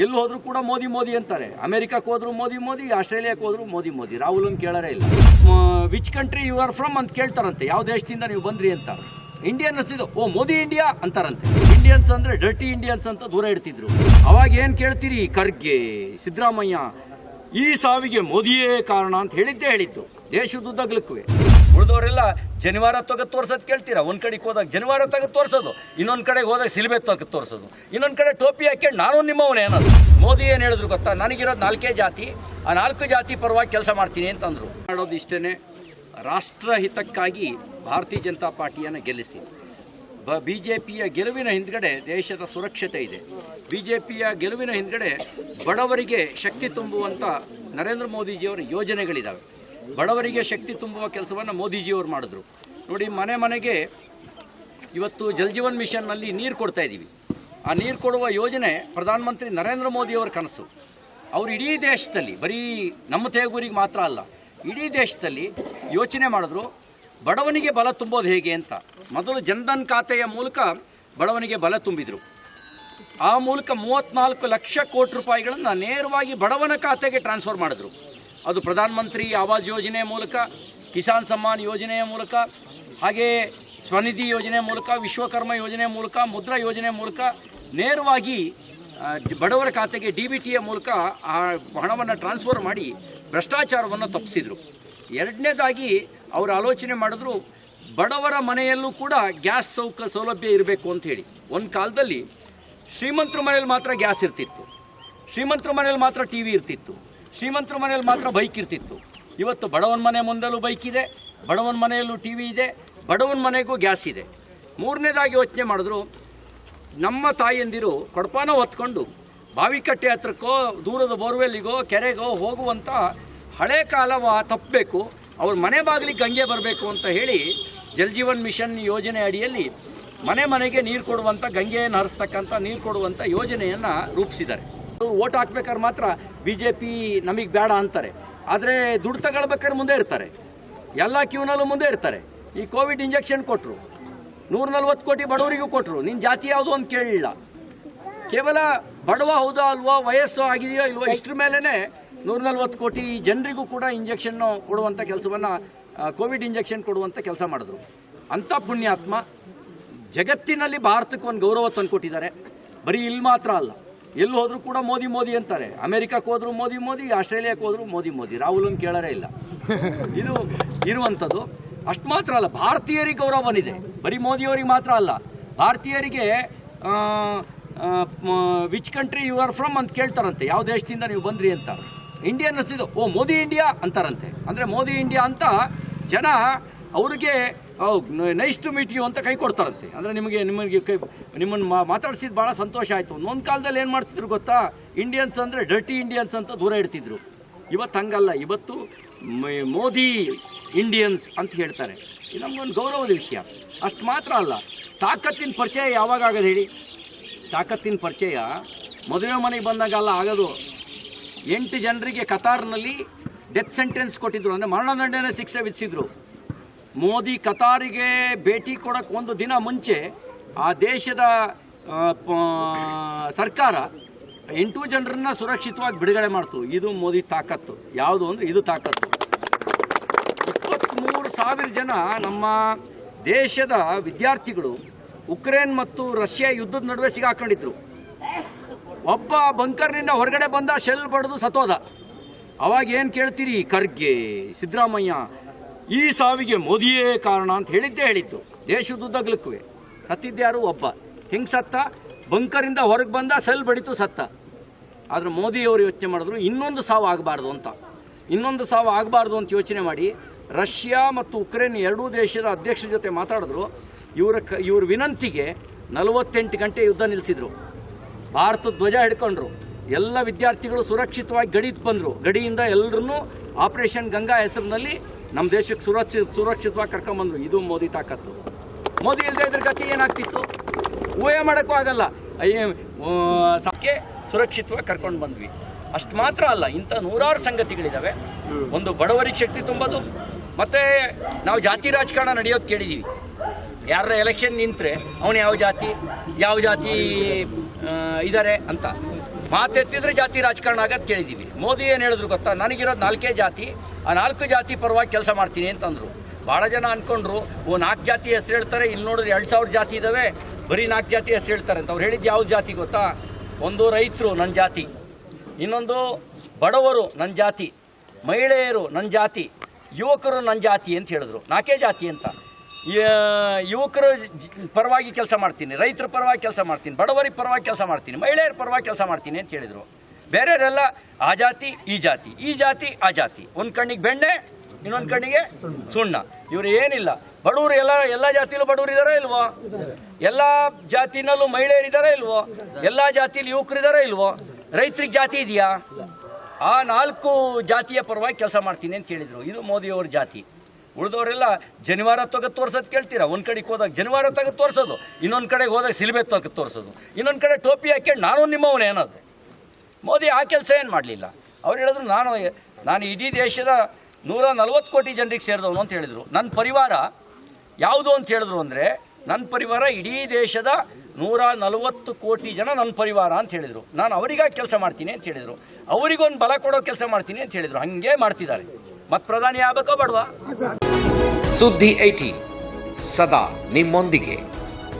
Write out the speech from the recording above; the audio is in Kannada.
ಎಲ್ಲಿ ಹೋದ್ರು ಕೂಡ ಮೋದಿ ಮೋದಿ ಅಂತಾರೆ. ಅಮೆರಿಕಕ್ಕೆ ಹೋದ್ರು ಮೋದಿ ಮೋದಿ, ಆಸ್ಟ್ರೇಲಿಯಾಕ್ಕೆ ಹೋದ್ರು ಮೋದಿ ಮೋದಿ. ರಾಹುಲ್ ಅಂತ ಕೇಳರೇ ಇಲ್ಲ. Which country you are from ಅಂತ ಕೇಳ್ತಾರಂತೆ. ಯಾವ ದೇಶದಿಂದ ನೀವು ಬಂದ್ರಿ ಅಂತ. ಇಂಡಿಯನ್ ಇದು ಓ, ಮೋದಿ ಇಂಡಿಯಾ ಅಂತಾರಂತೆ. ಇಂಡಿಯನ್ಸ್ ಅಂದ್ರೆ ಡರ್ಟಿ ಇಂಡಿಯನ್ಸ್ ಅಂತ ದೂರ ಇಡ್ತಿದ್ರು. ಅವಾಗ ಏನ್ ಕೇಳ್ತೀರಿ? ಖರ್ಗೆ, ಸಿದ್ದರಾಮಯ್ಯ, ಈ ಸಾವಿಗೆ ಮೋದಿಯೇ ಕಾರಣ ಅಂತ ಹೇಳಿದ್ದೇ ಹೇಳಿದ್ದು. ದೇಶದುದ್ದಗ್ಲಕ್ಕೂ ಉಳಿದವರೆಲ್ಲ ಜನಿವಾರ ತೆಗೆದು ತೋರ್ಸೋದು ಕೇಳ್ತೀರಾ? ಒಂದು ಕಡೆಗೆ ಹೋದಾಗ ಜನಿವಾರ ತೆಗೆದು ತೋರಿಸೋದು, ಇನ್ನೊಂದು ಕಡೆಗೆ ಹೋದಾಗ ಸಿಲ್ಬೆ ತೆಗೆದು ತೋರ್ಸೋದು. ಇನ್ನೊಂದು ಕಡೆ ಟೋಪಿ ಹಾಕಿ ನಾನು ನಿಮ್ಮವನೇ ಅನ್ನೋದು. ಮೋದಿ ಏನು ಹೇಳಿದ್ರು ಗೊತ್ತಾ? ನನಗಿರೋದು ನಾಲ್ಕೇ ಜಾತಿ, ಆ ನಾಲ್ಕು ಜಾತಿ ಪರವಾಗಿ ಕೆಲಸ ಮಾಡ್ತೀನಿ ಅಂತಂದ್ರು. ಮಾಡೋದು ಇಷ್ಟೇ ರಾಷ್ಟ್ರ ಹಿತಕ್ಕಾಗಿ ಭಾರತೀಯ ಜನತಾ ಪಾರ್ಟಿಯನ್ನು ಗೆಲ್ಲಿಸಿ. ಬ ಬಿ ಜೆ ಪಿಯ ಗೆಲುವಿನ ಹಿಂದ್ಗಡೆ ದೇಶದ ಸುರಕ್ಷತೆ ಇದೆ. ಬಿ ಜೆ ಪಿಯ ಗೆಲುವಿನ ಹಿಂದ್ಗಡೆ ಬಡವರಿಗೆ ಶಕ್ತಿ ತುಂಬುವಂಥ ನರೇಂದ್ರ ಮೋದಿಜಿಯವರ ಯೋಜನೆಗಳಿದ್ದಾವೆ ಬಡವರಿಗೆ ಶಕ್ತಿ ತುಂಬುವ ಕೆಲಸವನ್ನು ಮೋದಿಜಿಯವರು ಮಾಡಿದ್ರು. ನೋಡಿ, ಮನೆ ಮನೆಗೆ ಇವತ್ತು ಜಲ್ ಜೀವನ್ ಮಿಷನ್ನಲ್ಲಿ ನೀರು ಕೊಡ್ತಾ ಇದ್ದೀವಿ ಆ ನೀರು ಕೊಡುವ ಯೋಜನೆ ಪ್ರಧಾನಮಂತ್ರಿ ನರೇಂದ್ರ ಮೋದಿಯವರ ಕನಸು. ಅವರು ಇಡೀ ದೇಶದಲ್ಲಿ, ಬರೀ ನಮ್ಮ ತೇಗೂರಿಗೆ ಮಾತ್ರ ಅಲ್ಲ, ಇಡೀ ದೇಶದಲ್ಲಿ ಯೋಚನೆ ಮಾಡಿದ್ರು, ಬಡವನಿಗೆ ಬಲ ತುಂಬೋದು ಹೇಗೆ ಅಂತ. ಮೊದಲು ಜನ್ಧನ್ ಖಾತೆಯ ಮೂಲಕ ಬಡವನಿಗೆ ಬಲ ತುಂಬಿದರು. ಆ ಮೂಲಕ ಮೂವತ್ನಾಲ್ಕು ಲಕ್ಷ ಕೋಟಿ ರೂಪಾಯಿಗಳನ್ನು ನೇರವಾಗಿ ಬಡವನ ಖಾತೆಗೆ ಟ್ರಾನ್ಸ್ಫರ್ ಮಾಡಿದ್ರು. ಅದು ಪ್ರಧಾನಮಂತ್ರಿ ಆವಾಸ್ ಯೋಜನೆ ಮೂಲಕ, ಕಿಸಾನ್ ಸಮ್ಮಾನ್ ಯೋಜನೆಯ ಮೂಲಕ ಹಾಗೆಯೇ ಸ್ವನಿಧಿ ಯೋಜನೆ ಮೂಲಕ, ವಿಶ್ವಕರ್ಮ ಯೋಜನೆ ಮೂಲಕ, ಮುದ್ರಾ ಯೋಜನೆ ಮೂಲಕ ನೇರವಾಗಿ ಬಡವರ ಖಾತೆಗೆ ಡಿ ಬಿ ಟಿಯ ಮೂಲಕ ಆ ಹಣವನ್ನು ಟ್ರಾನ್ಸ್ಫರ್ ಮಾಡಿ ಭ್ರಷ್ಟಾಚಾರವನ್ನು ತಪ್ಪಿಸಿದರು ಎರಡನೇದಾಗಿ ಅವರು ಆಲೋಚನೆ ಮಾಡಿದ್ರು, ಬಡವರ ಮನೆಯಲ್ಲೂ ಕೂಡ ಗ್ಯಾಸ್ ಸೌಕ, ಸೌಲಭ್ಯ ಇರಬೇಕು ಅಂತ ಹೇಳಿ. ಒಂದು ಕಾಲದಲ್ಲಿ ಶ್ರೀಮಂತರ ಮನೇಲಿ ಮಾತ್ರ ಗ್ಯಾಸ್ ಇರ್ತಿತ್ತು. ಶ್ರೀಮಂತರ ಮನೇಲಿ ಮಾತ್ರ ಟಿ ವಿ ಇರ್ತಿತ್ತು. ಶ್ರೀಮಂತರ ಮನೆಯಲ್ಲಿ ಮಾತ್ರ ಬೈಕ್ ಇರ್ತಿತ್ತು. ಇವತ್ತು ಬಡವನ ಮನೆ ಮುಂದಲೂ ಬೈಕ್ ಇದೆ, ಬಡವನ ಮನೆಯಲ್ಲೂ ಟಿ ವಿ ಇದೆ, ಬಡವನ ಮನೆಗೂ ಗ್ಯಾಸ್ ಇದೆ. ಮೂರನೇದಾಗಿ ಯೋಚನೆ ಮಾಡಿದ್ರು, ನಮ್ಮ ತಾಯಿಯಂದಿರು ಕೊಡಪಾನ ಹೊತ್ಕೊಂಡು ಬಾವಿಕಟ್ಟೆ ಹತ್ರಕ್ಕೋ, ದೂರದ ಬೋರ್ವೆಲ್ಲಿಗೋ, ಕೆರೆಗೋ ಹೋಗುವಂಥ ಹಳೆ ಕಾಲವ ತಪ್ಪಬೇಕು, ಅವ್ರ ಮನೆ ಬಾಗಿಲಿಗೆ ಗಂಗೆ ಬರಬೇಕು ಅಂತ ಹೇಳಿ ಜಲ್ ಜೀವನ್ ಮಿಷನ್ ಯೋಜನೆ ಅಡಿಯಲ್ಲಿ ಮನೆ ಮನೆಗೆ ನೀರು ಕೊಡುವಂಥ ಗಂಗೆಯನ್ನು ಹರಿಸ್ತಕ್ಕಂಥ ನೀರು ಕೊಡುವಂಥ ಯೋಜನೆಯನ್ನು ರೂಪಿಸಿದ್ದಾರೆ. ಓಟ್ ಹಾಕ್ಬೇಕಾದ್ರೆ ಮಾತ್ರ ಬಿ ಜೆ ಪಿ ನಮಗೆ ಬೇಡ ಅಂತಾರೆ. ಆದರೆ ದುಡ್ಡು ತಗೊಳ್ಬೇಕಾದ್ರೆ ಮುಂದೆ ಇರ್ತಾರೆ. ಎಲ್ಲ ಕ್ಯೂನಲ್ಲೂ ಮುಂದೆ ಇರ್ತಾರೆ. ಈ ಕೋವಿಡ್ ಇಂಜೆಕ್ಷನ್ ಕೊಟ್ಟರು ನೂರ ನಲ್ವತ್ತು ಕೋಟಿ ಬಡವರಿಗೂ ಕೊಟ್ಟರು ನಿನ್ನ ಜಾತಿ ಯಾವುದು ಅಂತ ಕೇಳಲಿಲ್ಲ ಕೇವಲ ಬಡವ ಹೌದಾ ಅಲ್ವೋ, ವಯಸ್ಸು ಆಗಿದೆಯೋ ಇಲ್ವೋ ಇಷ್ಟ್ರ ಮೇಲೇ ನೂರ ನಲ್ವತ್ತು ಕೋಟಿ ಜನರಿಗೂ ಕೂಡ ಇಂಜೆಕ್ಷನ್ನು ಕೊಡುವಂಥ ಕೆಲಸವನ್ನು ಕೋವಿಡ್ ಇಂಜೆಕ್ಷನ್ ಕೊಡುವಂಥ ಕೆಲಸ ಮಾಡಿದ್ರು. ಅಂಥ ಪುಣ್ಯಾತ್ಮ ಜಗತ್ತಿನಲ್ಲಿ ಭಾರತಕ್ಕೆ ಒಂದು ಗೌರವ ತಂದುಕೊಟ್ಟಿದ್ದಾರೆ. ಬರೀ ಇಲ್ಲಿ ಮಾತ್ರ ಅಲ್ಲ. ಎಲ್ಲಿ ಹೋದರೂ ಕೂಡ ಮೋದಿ ಮೋದಿ ಅಂತಾರೆ. ಅಮೆರಿಕಕ್ಕೆ ಹೋದ್ರು ಮೋದಿ ಮೋದಿ, ಆಸ್ಟ್ರೇಲಿಯಾಕ್ಕೆ ಹೋದ್ರು ಮೋದಿ ಮೋದಿ. ರಾಹುಲ್ ಅನ್ನು ಕೇಳರೇ ಇಲ್ಲ. ಇದು ಇರುವಂಥದ್ದು. ಅಷ್ಟು ಮಾತ್ರ ಅಲ್ಲ. ಭಾರತೀಯರಿಗೆ ಗೌರವ ಬಂದಿದೆ. ಬರೀ ಮೋದಿಯವರಿಗೆ ಮಾತ್ರ ಅಲ್ಲ. ಭಾರತೀಯರಿಗೆ which country you are from ಅಂತ ಕೇಳ್ತಾರಂತೆ. ಯಾವ ದೇಶದಿಂದ ನೀವು ಬಂದ್ರಿ ಅಂತ. ಇಂಡಿಯನ್ ಇದು ಓ, ಮೋದಿ ಇಂಡಿಯಾ ಅಂತಾರಂತೆ. ಅಂದರೆ ಮೋದಿ ಇಂಡಿಯಾ ಅಂತ ಜನ ಅವ್ರಿಗೆ ನೈಸ್ ಟು ಮೀಟ್ ಯು ಅಂತ ಕೈ ಕೊಡ್ತಾರಂತೆ. ಅಂದರೆ ನಿಮಗೆ ನಿಮಗೆ ಕೈ ನಿಮ್ಮನ್ನು ಮಾತಾಡಿಸಿದ್ದು ಮಾತಾಡ್ಸಿದ್ದು ಭಾಳ ಸಂತೋಷ ಆಯಿತು. ಒಂದೊಂದು ಕಾಲದಲ್ಲಿ ಏನು ಮಾಡ್ತಿದ್ರು ಗೊತ್ತಾ? ಇಂಡಿಯನ್ಸ್ ಅಂದರೆ ಡರ್ಟಿ ಇಂಡಿಯನ್ಸ್ ಅಂತ ದೂರ ಇಡ್ತಿದ್ರು. ಇವತ್ತು ಹಂಗಲ್ಲ. ಇವತ್ತು ಮೋದಿ ಇಂಡಿಯನ್ಸ್ ಅಂತ ಹೇಳ್ತಾರೆ. ಇದು ನಮಗೊಂದು ಗೌರವದ ವಿಷಯ. ಅಷ್ಟು ಮಾತ್ರ ಅಲ್ಲ. ತಾಕತ್ತಿನ ಪರಿಚಯ ಯಾವಾಗ ಆಗೋದು ಹೇಳಿ? ತಾಕತ್ತಿನ ಪರಿಚಯ ಮದುವೆ ಮನೆಗೆ ಬಂದಾಗಲ್ಲ ಆಗೋದು. ಎಂಟು ಜನರಿಗೆ ಕತಾರ್ನಲ್ಲಿ ಡೆತ್ ಸೆಂಟೆನ್ಸ್ ಕೊಟ್ಟಿದ್ರು. ಅಂದರೆ ಮರಣದಂಡನೆ ಶಿಕ್ಷೆ ವಿಧಿಸಿದ್ರು. ಮೋದಿ ಕತಾರಿಗೆ ಭೇಟಿ ಕೊಡೋಕೆ ಒಂದು ದಿನ ಮುಂಚೆ ಆ ದೇಶದ ಸರ್ಕಾರ ಎಂಟು ಜನರನ್ನ ಸುರಕ್ಷಿತವಾಗಿ ಬಿಡುಗಡೆ ಮಾಡ್ತು. ಇದು ಮೋದಿ ತಾಕತ್ತು. ಯಾವುದು ಅಂದರೆ ಇದು ತಾಕತ್ತು. ಇಪ್ಪತ್ತ್ಮೂರು ಸಾವಿರ ಜನ ನಮ್ಮ ದೇಶದ ವಿದ್ಯಾರ್ಥಿಗಳು ಉಕ್ರೇನ್ ಮತ್ತು ರಷ್ಯಾ ಯುದ್ಧದ ನಡುವೆ ಸಿಗಾಕೊಂಡಿದ್ರು. ಒಬ್ಬ ಬಂಕರ್ನಿಂದ ಹೊರಗಡೆ ಬಂದ ಶೆಲ್ ಬಡಿದು ಸತೋದ ಅವಾಗ ಏನು ಕೇಳ್ತೀರಿ? ಖರ್ಗೆ, ಸಿದ್ದರಾಮಯ್ಯ ಈ ಸಾವಿಗೆ ಮೋದಿಯೇ ಕಾರಣ ಅಂತ ಹೇಳಿದ್ದೇ ಹೇಳಿತ್ತು. ದೇಶದುದ್ದಗ್ಲಕ್ಕೂ ಸತ್ತಿದ್ದ್ಯಾರು ಒಬ್ಬ. ಹೆಂಗೆ ಸತ್ತ? ಬಂಕರಿಂದ ಹೊರಗೆ ಬಂದ ಸೆಲ್ ಬಡಿತು ಸತ್ತ. ಆದರೆ ಮೋದಿಯವರು ಯೋಚನೆ ಮಾಡಿದ್ರು ಇನ್ನೊಂದು ಸಾವು ಆಗಬಾರ್ದು ಅಂತ. ಇನ್ನೊಂದು ಸಾವು ಆಗಬಾರ್ದು ಅಂತ ಯೋಚನೆ ಮಾಡಿ ರಷ್ಯಾ ಮತ್ತು ಉಕ್ರೇನ್ ಎರಡೂ ದೇಶದ ಅಧ್ಯಕ್ಷರ ಜೊತೆ ಮಾತಾಡಿದ್ರು. ಇವರ ಕ, ಇವ್ರ ವಿನಂತಿಗೆ ನಲವತ್ತೆಂಟು ಗಂಟೆ ಯುದ್ಧ ನಿಲ್ಲಿಸಿದ್ರು ಭಾರತ ಧ್ವಜ ಹಿಡ್ಕೊಂಡ್ರು. ಎಲ್ಲ ವಿದ್ಯಾರ್ಥಿಗಳು ಸುರಕ್ಷಿತವಾಗಿ ಗಡಿ ಬಂದರು. ಗಡಿಯಿಂದ ಎಲ್ಲರನ್ನೂ ಆಪರೇಷನ್ ಗಂಗಾ ಹೆಸರಿನಲ್ಲಿ ನಮ್ಮ ದೇಶಕ್ಕೆ ಸುರಕ್ಷಿತ ಸುರಕ್ಷಿತವಾಗಿ ಕರ್ಕೊಂಬಂದ್ರು ಇದು ಮೋದಿ ತಾಕತ್ತು. ಮೋದಿ ಇಲ್ಲದೆ ಇದ್ರ ಗತಿ ಏನಾಗ್ತಿತ್ತು? ಊಹೆ ಮಾಡೋಕ್ಕೂ ಆಗಲ್ಲ. ಅಯ್ಯ ಸಾಕೆ ಸುರಕ್ಷಿತವಾಗಿ ಕರ್ಕೊಂಡು ಬಂದ್ವಿ. ಅಷ್ಟು ಮಾತ್ರ ಅಲ್ಲ ಇಂಥ ನೂರಾರು ಸಂಗತಿಗಳಿದ್ದಾವೆ ಒಂದು ಬಡವರಿಗೆ ಶಕ್ತಿ ತುಂಬೋದು ಮತ್ತು ನಾವು ಜಾತಿ ರಾಜಕಾರಣ ನಡೆಯೋದು ಕೇಳಿದ್ದೀವಿ ಯಾರ ಎಲೆಕ್ಷನ್ ನಿಂತರೆ ಅವನು ಯಾವ ಜಾತಿ ಯಾವ ಜಾತಿ ಇದ್ದಾರೆ ಅಂತ. ಮಾತೆತ್ತಿದ್ರೆ ಜಾತಿ ರಾಜಕಾರಣ ಆಗತ್ತೆ ಕೇಳಿದ್ದೀವಿ ಮೋದಿ ಏನು ಹೇಳಿದ್ರು ಗೊತ್ತಾ? ನನಗಿರೋದು ನಾಲ್ಕೇ ಜಾತಿ, ಆ ನಾಲ್ಕು ಜಾತಿ ಪರವಾಗಿ ಕೆಲಸ ಮಾಡ್ತೀನಿ ಅಂತಂದರು. ಭಾಳ ಜನ ಅಂದ್ಕೊಂಡ್ರು ಓ ನಾಲ್ಕು ಜಾತಿ ಹೆಸರು ಹೇಳ್ತಾರೆ ಇಲ್ಲಿ ನೋಡಿದ್ರೆ ಎರಡು ಸಾವಿರ ಜಾತಿ ಇದ್ದಾವೆ ಬರೀ ನಾಲ್ಕು ಜಾತಿ ಹೆಸರು ಹೇಳ್ತಾರೆ ಅಂತ. ಅವ್ರು ಹೇಳಿದ್ದು ಯಾವ ಜಾತಿ ಗೊತ್ತಾ? ಒಂದು ರೈತರು ನನ್ನ ಜಾತಿ, ಇನ್ನೊಂದು ಬಡವರು ನನ್ನ ಜಾತಿ, ಮಹಿಳೆಯರು ನನ್ನ ಜಾತಿ, ಯುವಕರು ನನ್ನ ಜಾತಿ ಅಂತ ಹೇಳಿದ್ರು. ನಾಲ್ಕೇ ಜಾತಿ ಅಂತ. ಯುವಕರ ಪರವಾಗಿ ಕೆಲಸ ಮಾಡ್ತೀನಿ, ರೈತರ ಪರವಾಗಿ ಕೆಲಸ ಮಾಡ್ತೀನಿ ಬಡವರಿಗೆ ಪರವಾಗಿ ಕೆಲಸ ಮಾಡ್ತೀನಿ, ಮಹಿಳೆಯರ ಪರವಾಗಿ ಕೆಲಸ ಮಾಡ್ತೀನಿ ಅಂತ ಹೇಳಿದರು. ಬೇರೆಯವರೆಲ್ಲ ಆ ಜಾತಿ, ಈ ಜಾತಿ ಈ ಜಾತಿ, ಆ ಜಾತಿ. ಒಂದು ಕಣ್ಣಿಗೆ ಬೆಣ್ಣೆ, ಇನ್ನೊಂದು ಕಣ್ಣಿಗೆ ಸುಣ್ಣ. ಇವರು ಏನಿಲ್ಲ. ಬಡವರು ಎಲ್ಲ ಎಲ್ಲ ಜಾತಿಲೂ ಬಡವರು ಇದಾರೋ ಇಲ್ವೋ? ಎಲ್ಲ ಜಾತಿನಲ್ಲೂ ಮಹಿಳೆಯರು ಇದಾರೋ ಇಲ್ವೋ? ಎಲ್ಲ ಜಾತಿಲಿ ಯುವಕರು ಇದಾರೋ ಇಲ್ವೋ? ರೈತರಿಗೆ ಜಾತಿ ಇದೆಯಾ? ಆ ನಾಲ್ಕು ಜಾತಿಯ ಪರವಾಗಿ ಕೆಲಸ ಮಾಡ್ತೀನಿ ಅಂತ ಹೇಳಿದರು. ಇದು ಮೋದಿಯವ್ರ ಜಾತಿ. ಉಳಿದವರೆಲ್ಲ ಜನಿವಾರ ತೆಗೆದು ತೋರ್ಸೋದು ಕೇಳ್ತೀರಾ? ಒಂದು ಕಡೆಗೆ ಹೋದಾಗ ಜನಿವಾರ ತೆಗೆದು ತೋರಿಸೋದು, ಇನ್ನೊಂದು ಕಡೆಗೆ ಹೋದಾಗ ಸಿಲಿಬೆ ತೆಗೆದು ತೋರಿಸೋದು. ಇನ್ನೊಂದು ಕಡೆ ಟೋಪಿ ಹಾಕ್ಯಂಡು ನಾನು ನಿಮ್ಮವನು ಏನಾದರು ಮೋದಿ ಆ ಕೆಲಸ ಏನು ಮಾಡಲಿಲ್ಲ? ಅವ್ರು ಹೇಳಿದ್ರು, ನಾನು ನಾನು ಇಡೀ ದೇಶದ ನೂರ ನಲ್ವತ್ತು ಕೋಟಿ ಜನರಿಗೆ ಸೇರಿದವನು ಅಂತ ಹೇಳಿದರು. ನನ್ನ ಪರಿವಾರ ಯಾವುದು ಅಂತ ಹೇಳಿದ್ರು ಅಂದರೆ ನನ್ನ ಪರಿವಾರ ಇಡೀ ದೇಶದ ನೂರ ನಲವತ್ತು ಕೋಟಿ ಜನ ನನ್ನ ಪರಿವಾರ ಅಂತ ಹೇಳಿದರು. ನಾನು ಅವರಿಗಾಗಿ ಕೆಲಸ ಮಾಡ್ತೀನಿ ಅಂತ ಹೇಳಿದರು. ಅವರಿಗೊಂದು ಬಲ ಕೊಡೋ ಕೆಲಸ ಮಾಡ್ತೀನಿ ಅಂತ ಹೇಳಿದರು. ಹಾಗೆ ಮಾಡ್ತಿದ್ದಾರೆ. ಮತ್ತೆ ಪ್ರಧಾನಿ ಆಗ್ಬೇಕೋ ಬಡವಾ? ಸುದ್ದಿ ಏಟಿ ಸದಾ ನಿಮ್ಮೊಂದಿಗೆ.